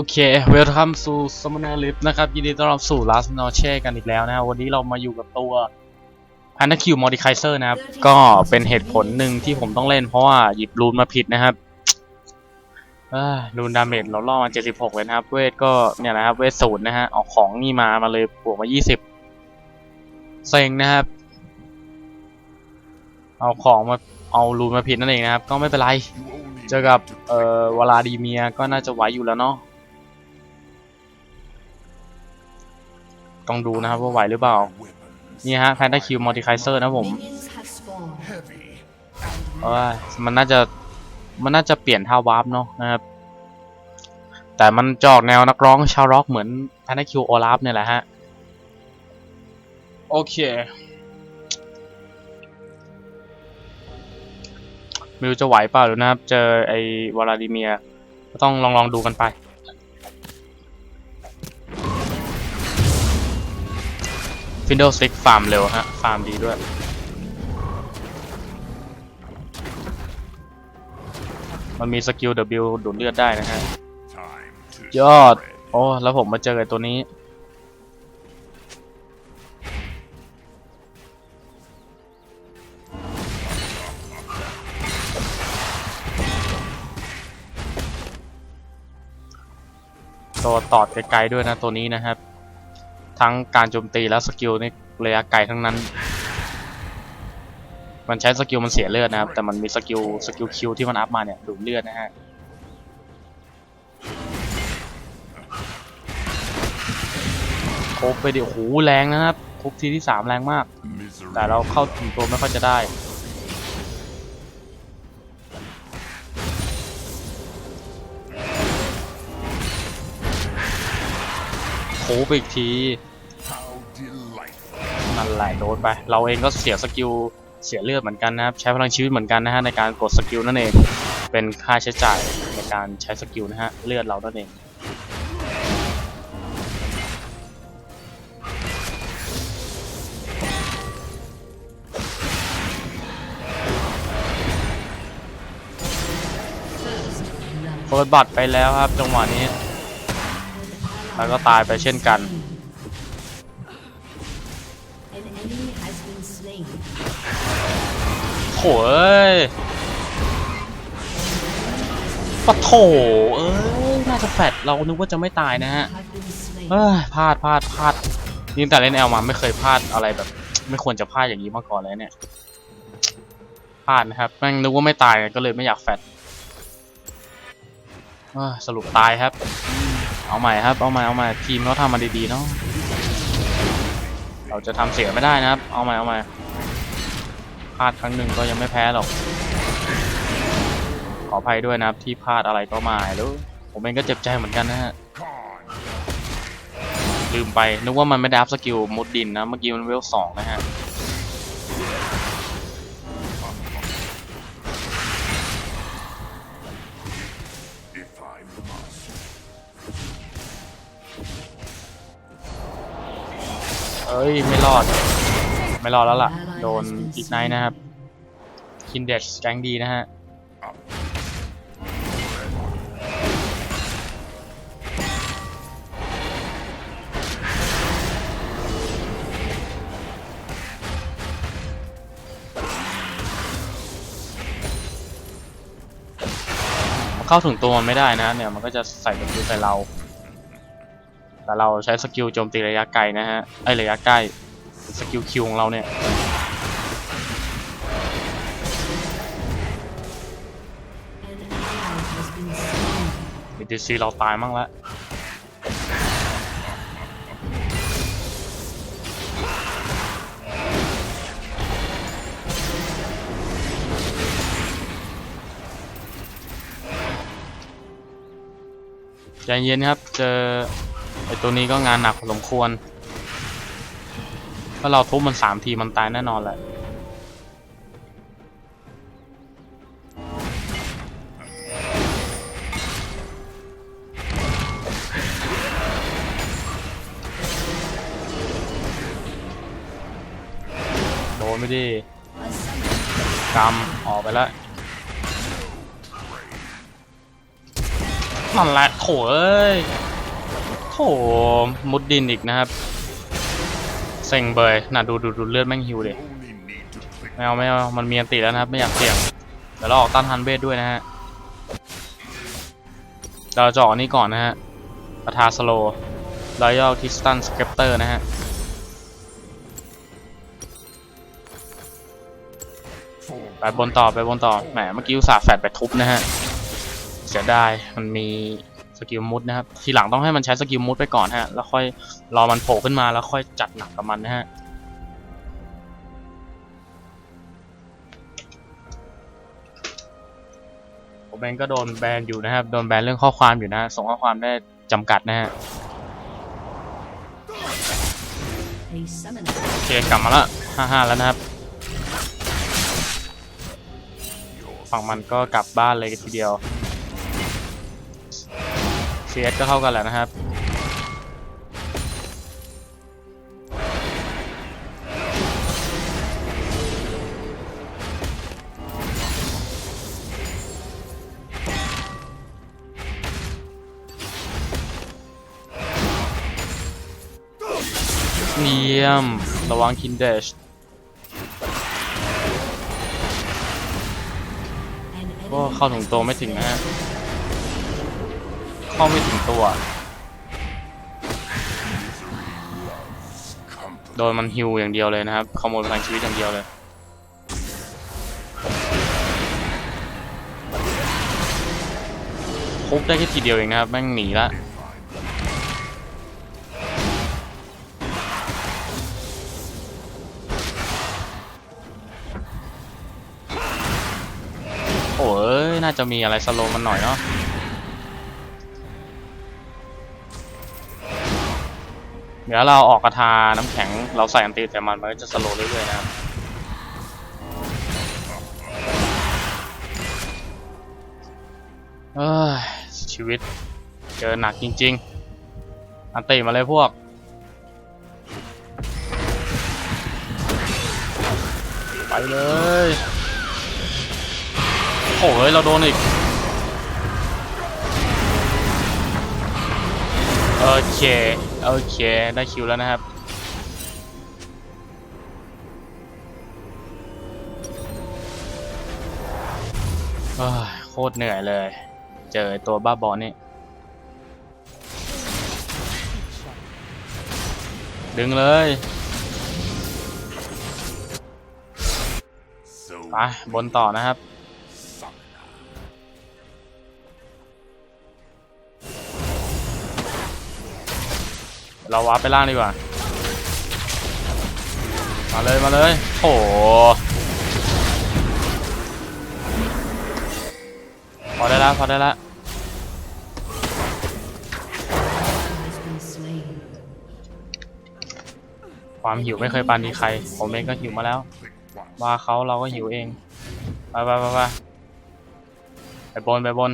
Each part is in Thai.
โอเคเวลคัมสู่ Summoner Lift นะครับ ยินดีต้อนรับสู่ Last Noche กันอีกแล้วนะครับ วันนี้เรามาอยู่กับตัว p a n a q Modifier นะครับ ก็เป็นเหตุผลหนึ่งที่ผมต้องเล่นเพราะว่าหยิบรูนมาผิดนะครับรูนดาเมจเราล่อมา76เลยนะครับ เวทก็เนี่ยนะครับ เวทศูนย์นะฮะเอาของนี่มามาเลยบวกมา20เซ็งนะครับ เอาของมาเอารูนมาผิดนั่นเองนะครับ ก็ไม่เป็นไร เจอกับเอ่อวลาดีเมียก็น่าจะไหวอยู่แล้วเนาะ ต้องดูนะครับว่าไหวหรือเปล่า นี่ฮะ p a n t a q Modifier นะผม Minions have spawned. เอ้ยมันน่าจะมันน่าจะเปลี่ยนท่าวาร์ปเนาะนะครับ แต่มันจอกแนวนักร้องชาวร็อกเหมือน p a n t a q โอลาฟเนี่ยแหละฮะ โอเคไม่รู้จะไหวเปล่าหรือนะครับ เจอไอ้วลาดิเมีย ก็ต้องลองลองดูกันไป ฟินโดซิกฟาร์มเร็วฮะ ฟาร์มดีด้วย มันมีสกิล W ดูดเลือดได้นะฮะ ยอด โอ้ แล้วผมมาเจอไอ้ตัวนี้ ตัวตอดไกลๆด้วยนะตัวนี้นะครับ ทั้งการโจมตีและสกิลนี่ระยะไกลทั้งนั้น มันใช้สกิลมันเสียเลือดนะครับ แต่มันมีสกิลสกิลคิวที่มันอัพมาเนี่ยดูดเลือดนะฮะครบไปดิโอ้โหแรงนะครับครบทีที่สามแรงมาก แต่เราเข้าถึงตัวไม่ค่อยจะได้โคไปอีกที นั่นแหละโดนไป เราเองก็เสียสกิลเสียเลือดเหมือนกันนะครับ ใช้พลังชีวิตเหมือนกันนะฮะในการกดสกิลนั่นเอง เป็นค่าใช้จ่ายในการใช้สกิลนะฮะเลือดเรานั่นเองเฟิร์สบัตรไปแล้วครับจังหวะนี้ แล้วก็ตายไปเช่นกัน โถเอ้ยปะโถเอ้ย น่าจะแฟดเรานึกว่าจะไม่ตายนะฮะเอ้ยพลาดพลาดพลาดนี่แต่เล่นแอลมาไม่เคยพลาดอะไรแบบ ไม่ควรจะพลาดอย่างนี้มาก่อนเลยเนี่ย พลาดนะครับแม่งนึกว่าไม่ตายก็เลยไม่อยากแฟดสรุปตายครับ เอาใหม่ครับ เอาใหม่เอาใหม่ทีมเขาทำมาดีๆเนาะ เราจะทำเสียไม่ได้นะครับ เอาใหม่เอาใหม่ ลาดครั้งหนึ่งก็ยังไม่แพ้หรอก ขออภัยด้วยนะครับที่พลาดอะไรก็มาแล้วผมเองก็เจ็บใจเหมือนกันนะฮะ ลืมไป นึกว่ามันไม่ได้อัพสกิลมุดดินนะ เมื่อกี้มันเวลสองนะฮะเอ้ย ไม่รอด ไม่รอดแล้วล่ะ โดนอีกไนท์นะครับ คินเดชแกงดีนะฮะมันเข้าถึงตัวมันไม่ได้นะเนี่ยมันก็จะใส่สกิลใส่เรา แต่เราใช้สกิลโจมตีระยะไกลนะฮะไอยระยะใกล้ สกิลคิวของเราเนี่ย An ally has been slain. บีทีซีเราตายมั่งแล้วใจเย็นครับ เจอไอตัวนี้ก็งานหนักพอสมควร ถ้าเราทุบมันสามทีมันตายแน่นอนแหละโดนไม่ดีกำออกไปแล้วนั่นแหละโถเอ้ยโถมุดดินอีกนะครับ เซ็งเบยน่ะดูดูดูเลือดแม่งหิวดิ Only need to click ไม่เอาไม่เอามันมีอันติแล้วนะครับไม่อยากเสี่ยงเดี๋ยวเราออกต้านทันเบสด้วยนะฮะเราจะออกนี้ก่อนนะฮะปะทาสโลรอยัลคิสตันสเกปเตอร์นะฮะไปบนต่อไปบนต่อแหมเมื่อกี้อุตส่าห์แฟดไปทุบนะฮะเสียดายมันมี สกิลมุดนะครับ ทีหลังต้องให้มันใช้สกิลมุดไปก่อนฮะ แล้วค่อยรอมันโผล่ขึ้นมาแล้วค่อยจัดหนักกับมันนะฮะผมเองก็โดนแบนอยู่นะครับ โดนแบนเรื่องข้อความอยู่นะ ส่งข้อความได้จำกัดนะฮะ โอเคกลับมาละห้าห้าแล้วนะครับ ฝั่งมันก็กลับบ้านเลยทีเดียว CS ก็เท่ากันแหละนะครับ เยี่ยม ระวังคินเดช an ก็ enemy เข้าถึงตัวไม่ถึงนะฮะ เข้าไม่ถึงตัว โดนมันฮิวอย่างเดียวเลยนะครับ ขโมยพลังชีวิตอย่างเดียวเลย คุบได้แค่ทีเดียวเองนะครับ แม่งหนีละโอ้ยน่าจะมีอะไรสโลมันหน่อยเนาะ เดี๋ยวเราออกกระทาน้ำแข็ง เราใส่อันตีแต่มันมันก็จะสโลว์เรื่อยๆนะครับเอ้ยชีวิตเจอหนักจริง ๆ อันตีมาเลยพวก ไปเลย โอ้ยเราโดนอีก โอเค โอเค ได้คิวแล้วนะครับ โคตรเหนื่อยเลย เจอตัวบ้าบอนี่ ดึงเลยไปบนต่อนะครับ เราวาร์ปไปล่างดีกว่า มาเลยมาเลยโอ้โหพอได้แล้วพอได้แล้วความหิวไม่เคยปานดีใคร ผมเองก็หิวมาแล้ว ว่าเขาเราก็หิวเอง ไปไปไปไปไปบนไปบน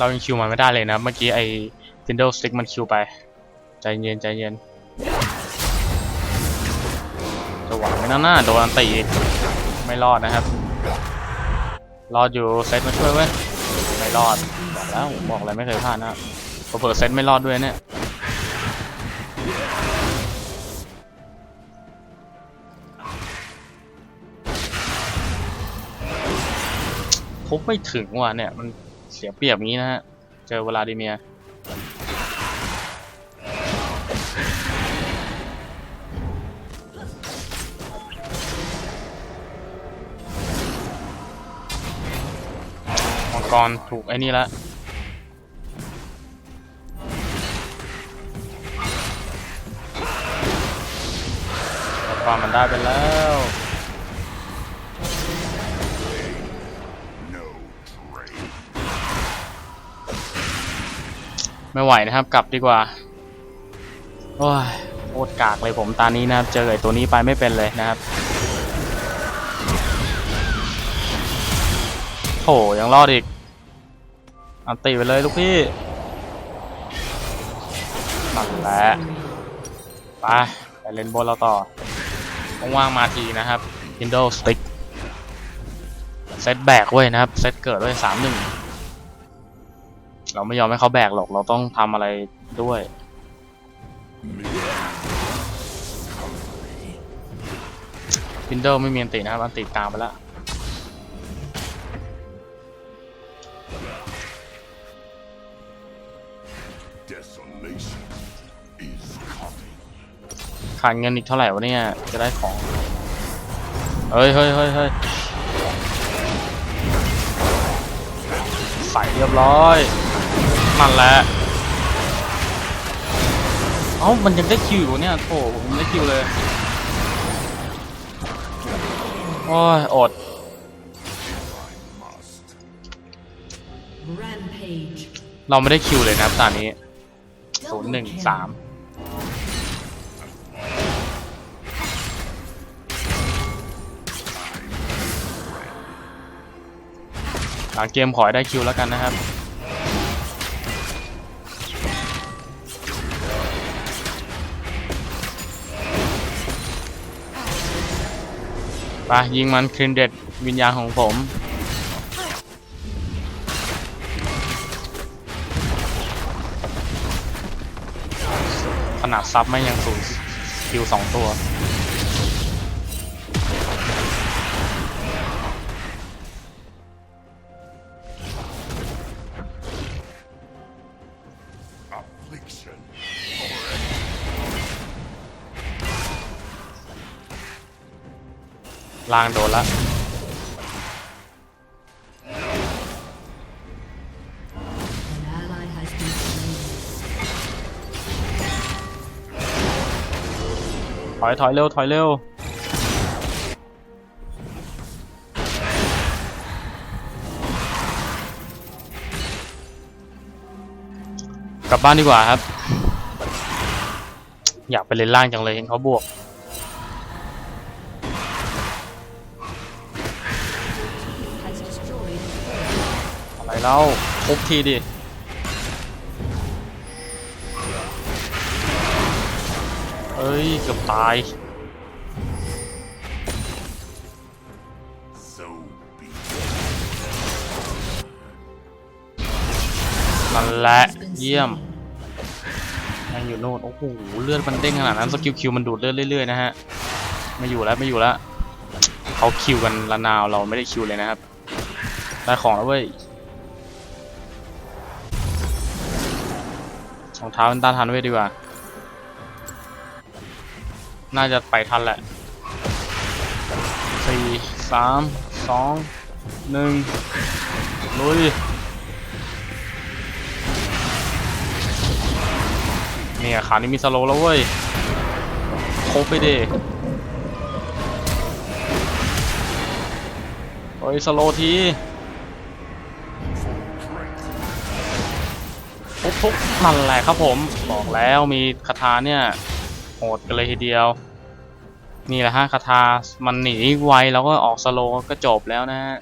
เรายังคิวมันไม่ได้เลยนะ เมื่อกี้ไอ้ Fiddle Stick มันคิวไป ใจเย็นใจเย็นจะหวังไหมนะหน้าโดนอันตีอีก ไม่รอดนะครับ รอดอยู่เซตมาช่วยเว้ย ไม่รอด บอกแล้วบอกอะไรไม่เคยพลาดนะเผื่อเซตไม่รอดด้วยเนี่ยทุบไม่ถึงว่ะเนี่ยมัน สียเปรียบงี้นะฮะ เจอเวลาดิเมีย มังกรถูกไอ้นี่ละมังกรมันได้ไปแล้ว ไม่ไหวนะครับ กลับดีกว่าโอ้ยโคตรกากเลยผมตานี้นะครับ เจอไอ้ตัวนี้ไปไม่เป็นเลยนะครับโหยังรอดอีก อันตีไปเลยลูกพี่นั่นแหละไปไปเล่นบนเราต่อว่างๆมาทีนะครับ Kindle Stick เซตแบกเว้ยนะครับ เซตเกิดด้วยสามหนึ่ง เราไม่ยอมให้เขาแบกหรอก เราต้องทำอะไรด้วย Kindle ไม่มีอันตินะครับอันติตามไปแล้วขาดเงินอีกเท่าไหร่วะเนี่ย จะได้ของ เฮ้ยเฮ้ยเฮ้ยเฮ้ยใส่เรียบร้อย มันแหละเอ้า มันยังได้คิวอยู่เนี่ยโถผมยังได้คิวเลย โอ้ย อด Must. Rampage. เราไม่ได้คิวเลยนะครับตอนนี้ ศูนย์ Double หนึ่ง kill. สาม หลังเกมขอให้ได้คิวแล้วกันนะครับ ไปยิงมันคลินเด็ดวิญญาณของผม ขนาดซับไม่ยังสูงคิวสองตัว ล่างโดนละ An ally has been slain. ถอยถอยเร็วถอยเร็วกลับบ้านดีกว่าครับ อยากไปเล่นล่างจังเลยเห็นเขาบวก turret. อะไรเล่าทุบทีดิเอ้ย เกือบตาย So be นั่นแหละ เยี่ยมยังอยู่โน่น โอ้โห เลือดมันเด้งขนาดนั้น สกิลคิวมันดูดเลือดเรื่อยๆนะฮะ ไม่อยู่แล้ว ไม่อยู่แล้ว เขาคิวกันละนาว เราไม่ได้คิวเลยนะครับ ได้ของแล้วเว้ย รองเท้าเป็นต้านทานเวทดีกว่า น่าจะไปทันแหละสี่สามสองหนึ่งลุยเนี่ยขานี้มีสโลแล้วเว้ยโคบไปดิเฮ้ยสโลที ทุบทุบนั่นแหละครับผม บอกแล้วมีคาถาเนี่ยโหดกันเลยทีเดียว นี่แหละฮะคาถามันหนีไวแล้วก็ออกสโลก็จบแล้วนะฮะ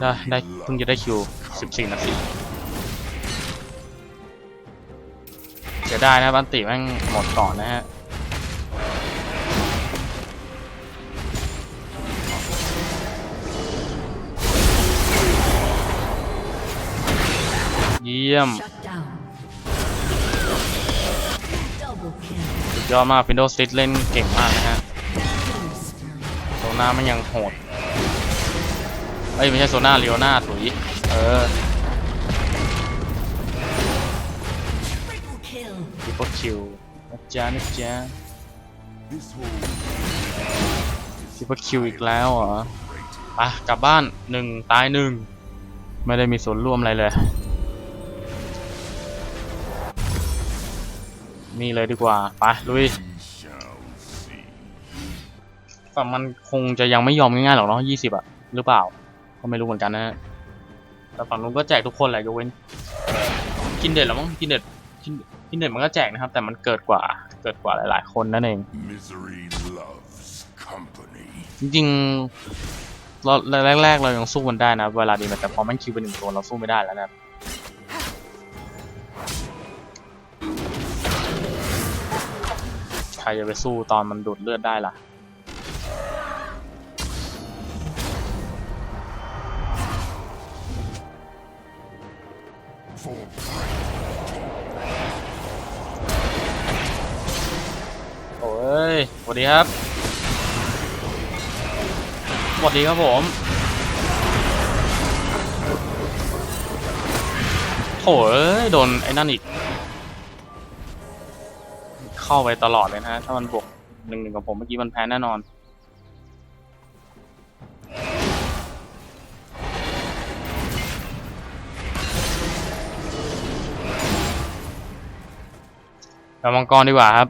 ได้ได้เพิ่งจะได้คิว 14 นาทีเสียดายนะบันติแม่งหมดก่อนนะฮะเยี่ยม ดยอดมาก Windows 10เล่นเก่งมากนะฮะโซน่ามันยังโหดเอ้ยไม่ใช่โซน่าเลียวน่าถุยเออ Triple kill. ทิปเปิลคิวนะจ๊ะนะจ๊ะ This whole ทิปเปิลคิวอีกแล้วเหรอไปกลับบ้านหนึ่งตายหนึ่งไม่ได้มีส่วนร่วมอะไรเลย นี่เลยดีกว่าไปลุย we shall see. ฝั่งมันคงจะยังไม่ยอมง่ายๆหรอกเนาะยี่สิบอะหรือเปล่า ก็ไม่รู้เหมือนกันนะฮะแต่ฝั่งนู้นก็แจกทุกคนแหละยกเว้น กินเด็ดแล้วมั้งกินเด็ดกินกินเด็ดมันก็แจกนะครับ แต่มันเกิดกว่าเกิดกว่าหลาย ๆ คนนั่นเอง Misery loves company. จริงๆเราแรกๆเรายังสู้มันได้นะ เวลาดีนะแต่พอมันคิวเป็นหนึ่งตัวเราสู้ไม่ได้แล้วนะ ใครจะไปสู้ตอนมันดูดเลือดได้ล่ะ โอ้ยสวัสดีครับสวัสดีครับผมโถ่เอ้ยโดนไอ้นั่นอีก เข้าไปตลอดเลยนะฮะ ถ้ามันบวกหนึ่งหนึ่งกับผมเมื่อกี้มันแพ้แน่นอนเอามังกรดีกว่าครับ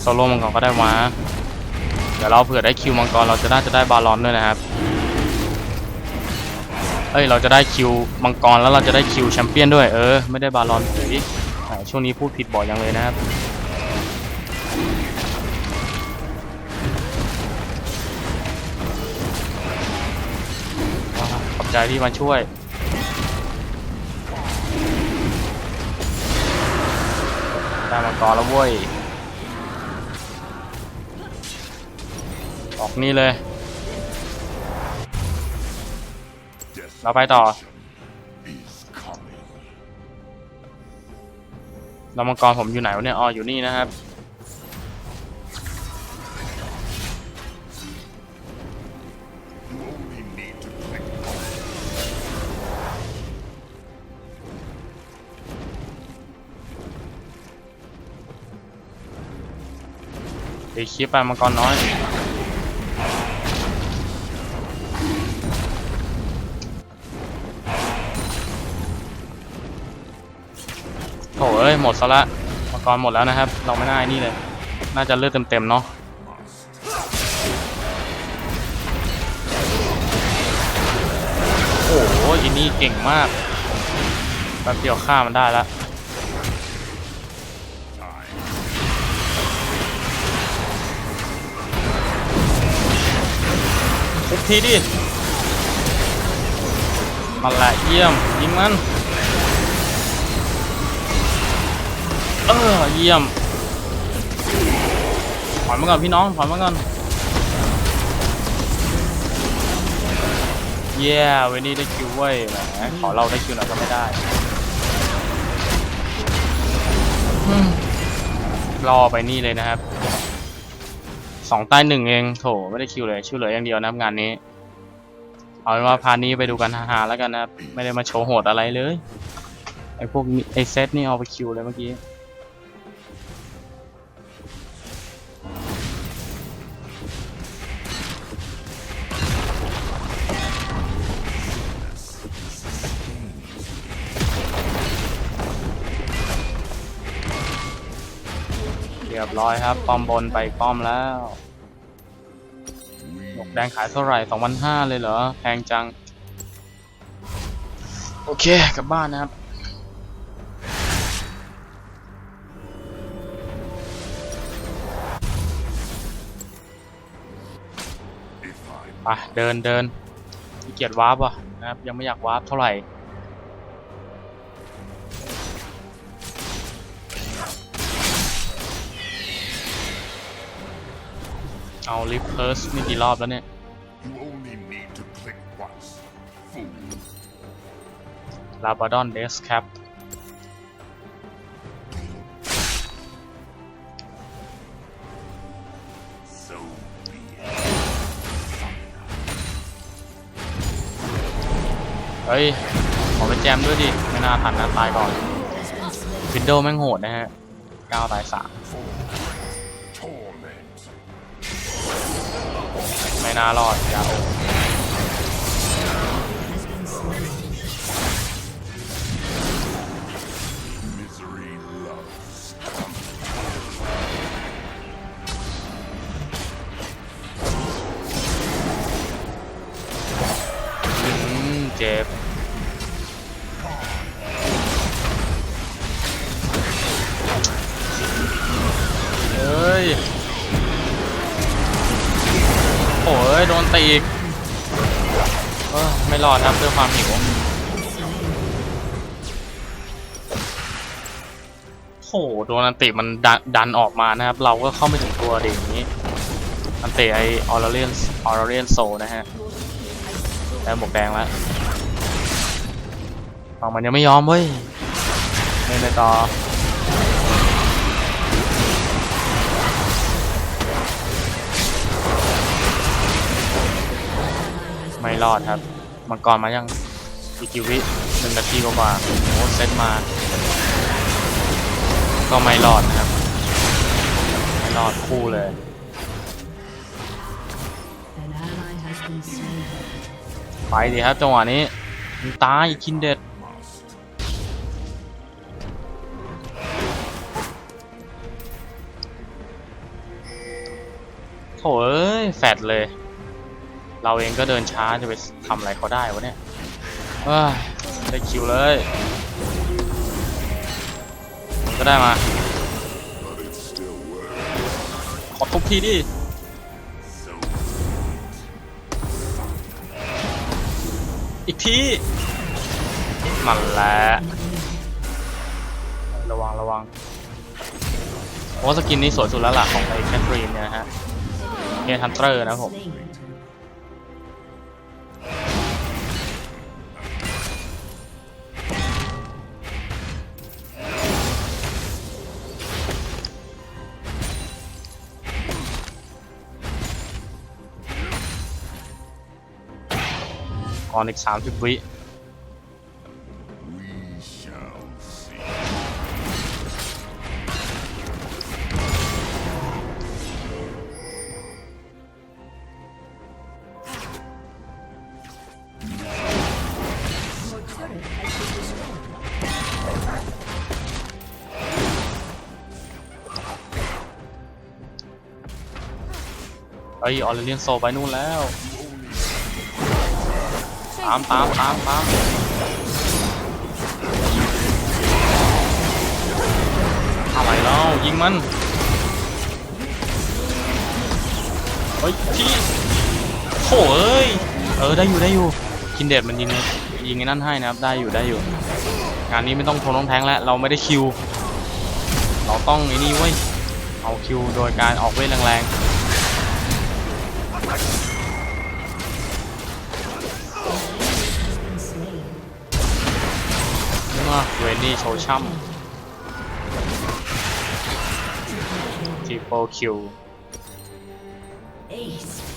โซโล่มังกรก็ได้มา ดี๋ยวเราเผื่อได้คิวมังกรเราจะน่าจะได้บาลอนด้วยนะครับเอ้ยเราจะได้คิวมังกรแล้วเราจะได้คิวแชมเปี้ยนด้วยเออไม่ได้บาลอนเฉยช่วงนี้พูดผิดบ่อยยังเลยนะครับขอบใจที่มาช่วยได้มังกรแล้วเว้ย ออกนี่เลย เราไปต่อล้วมังกรผมอยู่ไหนวะเนี่ยอ๋ออยู่นี่นะครับ You only need to click on ตีคลิปไปมังกรน้อย ยหมดซะละมังกรหมดแล้วนะครับ เราไม่น่าไอ้นี่เลย น่าจะเลือดเต็มๆเนาะโอ้โหอินนี่เก่งมากแป๊บเดียวฆ่ามันได้ล้วทุกทีดิมันละเยี่ยมยิงมัน เออเยี่ยมถอยมาก่อนพี่น้องถอยมาก่อนเย้เวนนี้ได้คิวเว้ยแหมขอเราได้คิวหน่อยก็ไม่ได้รอไปนี่เลยนะครับสองใต้หนึ่งเองโถไม่ได้คิวเลยชื่อเหลืออย่างเดียวนะครับงานนี้ เอาเป็นว่าพานี้ไปดูกันฮาๆแล้วกันนะครับ ไม่ได้มาโชว์โหดอะไรเลยไอพวกไอเซตนี่เอาไปคิวเลยเมื่อกี้ บร้อยครับป้อมบนไปป้อมแล้วหยกแดงขายเท่าไหร่สองพันห้าเลยเหรอ แพงจัง โอเค กลับบ้านนะครับ ไปเดินเดินเกียจวาร์ปว่ะนะครับ ยังไม่อยากวาร์ปเท่าไหร่ เอาลิฟเพิร์สนี่กี่รอบแล้วเนี่ย ลาบาดอนเดสแคปเฮ้ย ขอไปแจมด้วยดิ ไม่น่าทันนะตายก่อนฟินโดว์แม่งโหดนะฮะ 9 ตาย 3 ไม่น่ารอดยาว Misery อไม่รอครับด้วยความหิวโหโดนอันติมันดันดันออกมานะครับ เราก็เข้าไม่ถึงตัวเด็กนี้อันติไอออร์เรียนออร์เรียนโซนะฮะแล้วหมวกแดงแล้วฝั่งมันยังไม่ยอมเว้ยเล่นไปต่อไม่รอดครับ มังกรมายังอีกกี่วิหนึ่งนาทีกว่าโอ้เซตมา ก็ไม่รอดนะครับ ไม่รอดคู่เลยไปดีครับจังหวะนี้ตายคินเด็ดโถเอ้ยแฟดเลย เราเองก็เดินช้าจะไปทำอะไรเขาได้วะเนี่ยเอ้ยได้คิวเลยมันก็ได้มา but it still works. ขอทุบทีดิ So อีกทีมันแหละระวังระวังโอ้สกินนี้สวยสุดแล้วล่ะของไอ้แคทรีนเนี่ยนะฮะเฮียทันเตอร์นะครับผม อนอีกสามสิบวิ we shall see. เอ้ยออเรเลียนโซไปนู่นแล้ว ตามตามตามตามอะไรแล้วยิงมันเฮ้ยที่โถเอ้ยเออได้อยู่ได้อยู่คินเดดมันยิงยิงไอ้นั่นให้นะครับได้อยู่ได้อยู่ งานนี้ไม่ต้องทนต้องแทงแล้วเราไม่ได้คิว เราต้องไอ้นี่เว้ยเอาคิวโดยการออกเวทแรงๆ นี่โชว์ช่ำทีโปคิว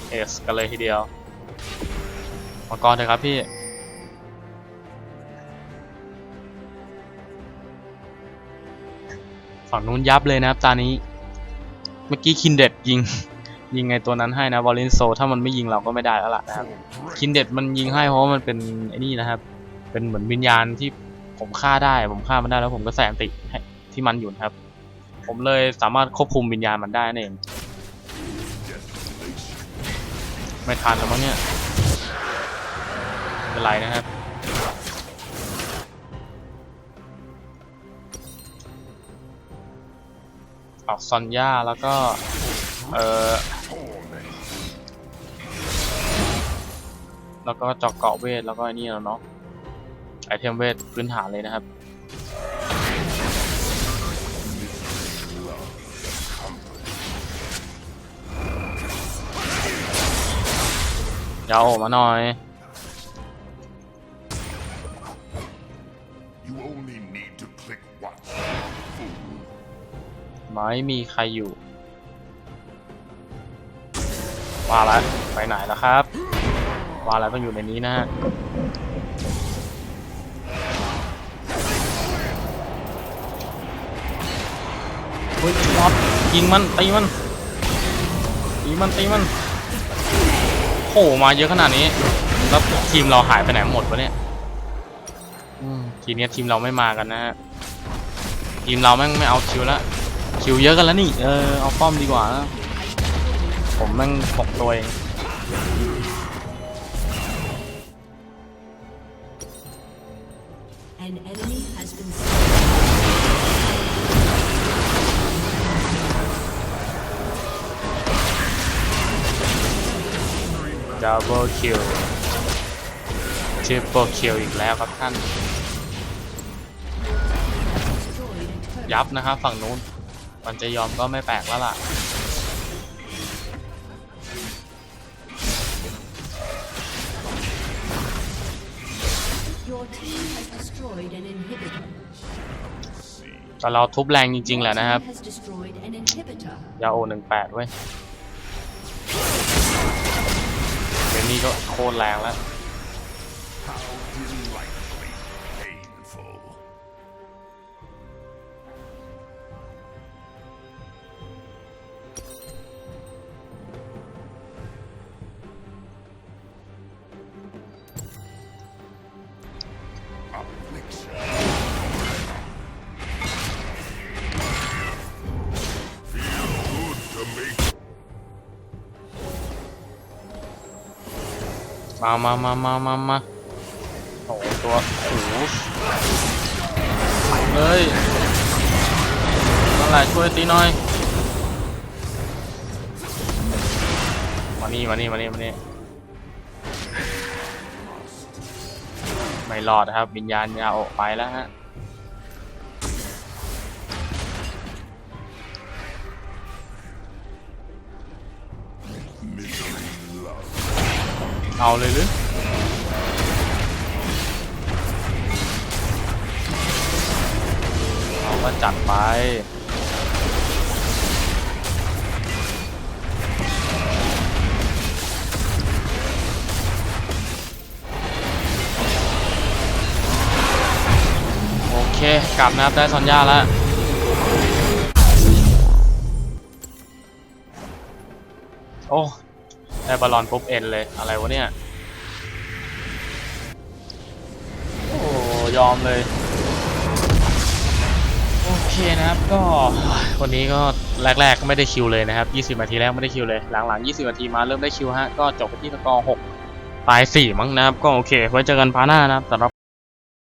เอสกันเลยทีเดียวมาก่อนเถอะครับพี่ฝั่งนู้นยับเลยนะครับตานี้ เมื่อกี้คินเด็ดยิง ยิงไงตัวนั้นให้นะวอลเลนโซ ถ้ามันไม่ยิงเราก็ไม่ได้แล้วล่ะนะครับ คินเด็ดมันยิงให้เพราะว่ามันเป็นไอ้นี่นะครับ เป็นเหมือนวิญญาณที่ ผมฆ่าได้ผมฆ่ามันได้แล้วผมก็แสนติให้ที่มันอยู่นะครับ ผมเลยสามารถควบคุมวิญญาณมันได้นั่นเองไม่ทันแล้วมั้งเนี่ยไม่เป็นไรนะครับ ออกซอนย่าแล้วก็ เออแล้วก็จอกเกาะเวท แล้วก็ไอ้นี่แล้วเนาะ ไอเทมเวทพื้นฐานเลยนะครับ ยาวออกมาหน่อย You only need to click once. ไม่มีใครอยู่ ว่าแล้วไปไหนแล้วครับ ว่าแล้วต้องอยู่ในนี้นะฮะ ยิงมันตีมันตีมันตีมันโผล่มาเยอะขนาดนี้แล้วทีมเราหายไปไหนหมดวะเนี่ยทีนี้ทีมเราไม่มากันนะฮะทีมเราแม่งไม่เอาคิวแล้วคิวเยอะกันแล้วนี่เออเอาป้อมดีกว่านะผมแม่งปกตัวเอง ดับเบิลคิวทริปเปิลคิวอีกแล้วครับท่าน Destroyed a turret. ยับนะครับฝั่งนู้น มันจะยอมก็ไม่แปลกแล้วล่ะ Your team has destroyed an inhibitor. แต่เราทุบแรงจริง ๆ แหละนะครับ Your team has destroyed an inhibitor. ยาโอหนึ่งแปดเว้ย นี้ก็โคตรแรงแล้ว มามามามามามาโอ้ตัวโอ้เฮ้ยนั่นแหละช่วยตีหน่อยมานี่มานี่มานี่มานี่ไม่รอดครับวิญญาณยาโอกไปแล้วฮะ เอาเลยหรือเอาก็จัดไปโอเคกลับนะครับ ได้ซอนย่าแล้ว โอ้ ได้บอลลอนปุ๊บเอ็นเลยอะไรวะเนี่ย โอ้ยอมเลย โอเคนะครับก็วันนี้ก็แรกๆก็ไม่ได้คิวเลยนะครับ 20 นาทีแรกไม่ได้คิวเลย หลังๆ 20 นาทีมาเริ่มได้คิวฮะ ก็จบไปที่สกอร์6ตาย4มั้งนะครับ ก็โอเค ไว้เจอกันพาร์ทหน้านะครับสำหรับ